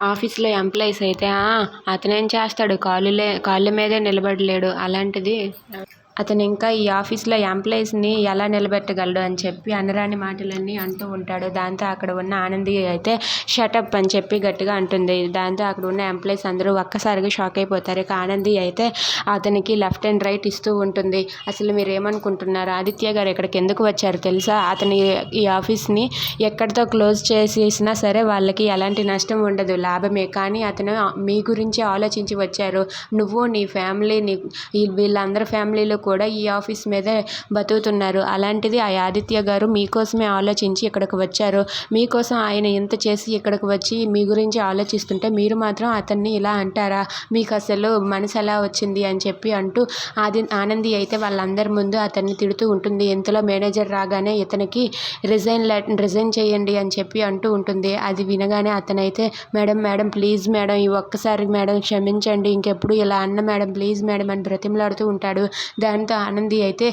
ఆఫీస్లో ఎంప్లాయీస్ అయితే అతనేం చేస్తాడు? కాళ్ళే కాళ్ళ మీదే నిలబడలేడు. అలాంటిది అతను ఇంకా ఈ ఆఫీస్లో ఎంప్లాయీస్ని ఎలా నిలబెట్టగలడు అని చెప్పి అనరాని మాటలన్నీ అంటూ ఉంటాడు. దాంతో అక్కడ ఉన్న ఆనంది అయితే షటప్ అని చెప్పి గట్టిగా అంటుంది. దాంతో అక్కడ ఉన్న ఎంప్లాయీస్ అందరూ ఒక్కసారిగా షాక్ అయిపోతారు. ఇక ఆనంది అయితే అతనికి లెఫ్ట్ అండ్ రైట్ ఇస్తూ ఉంటుంది. అసలు మీరు ఏమనుకుంటున్నారు? ఆదిత్య గారు ఇక్కడికి ఎందుకు వచ్చారు తెలుసా? అతని ఈ ఆఫీస్ని ఎక్కడితో క్లోజ్ చేసేసినా సరే వాళ్ళకి ఎలాంటి నష్టం ఉండదు లాభమే. కానీ అతను మీ గురించి ఆలోచించి వచ్చారు. నువ్వు నీ ఫ్యామిలీ నీ వీళ్ళందరి ఫ్యామిలీలు కూడా ఈ ఆఫీస్ మీదే బతుకుతున్నారు. అలాంటిది ఆ ఆదిత్య గారు మీకోసమే ఆలోచించి ఇక్కడికి వచ్చారు. మీకోసం ఆయన ఇంత చేసి ఇక్కడికి వచ్చి మీ గురించి ఆలోచిస్తుంటే మీరు మాత్రం అతన్ని ఇలా అంటారా? మీకు అసలు మనసు ఎలా వచ్చింది అని చెప్పి అంటూ ఆది ఆనంది అయితే వాళ్ళందరి ముందు అతన్ని తిడుతూ ఉంటుంది. ఇంతలో మేనేజర్ రాగానే ఇతనికి రిజైన్ రిజైన్ చేయండి అని చెప్పి అంటూ ఉంటుంది. అది వినగానే అతనైతే మేడం మేడం ప్లీజ్ మేడం ఈ ఒక్కసారి మేడం క్షమించండి. ఇంకెప్పుడు ఇలా అన్న మేడం ప్లీజ్ మేడం అని బ్రతిమలాడుతూ ఉంటాడు. దాంతో ఆనంది అయితే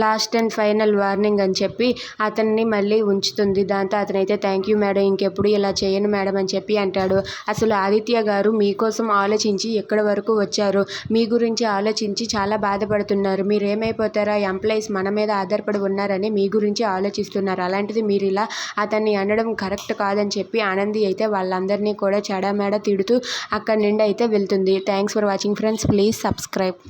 లాస్ట్ అండ్ ఫైనల్ వార్నింగ్ అని చెప్పి అతన్ని మళ్ళీ ఉంచుతుంది. దాంతో అతనైతే థ్యాంక్ యూ మేడం ఇంకెప్పుడు ఇలా చేయను మేడం అని చెప్పి అంటాడు. అసలు ఆదిత్య గారు మీకోసం ఆలోచించి ఎక్కడి వరకు వచ్చారు? మీ గురించి ఆలోచించి చాలా బాధపడుతున్నారు. మీరు ఏమైపోతారా ఎంప్లాయీస్ మన మీద ఆధారపడి ఉన్నారని మీ గురించి ఆలోచిస్తున్నారు. అలాంటిది మీరు ఇలా అతన్ని అనడం కరెక్ట్ కాదని చెప్పి ఆనంది అయితే వాళ్ళందరినీ కూడా చెడామేడ తిడుతూ అక్కడి నుండి అయితే వెళ్తుంది. Thanks for watching friends. Please subscribe.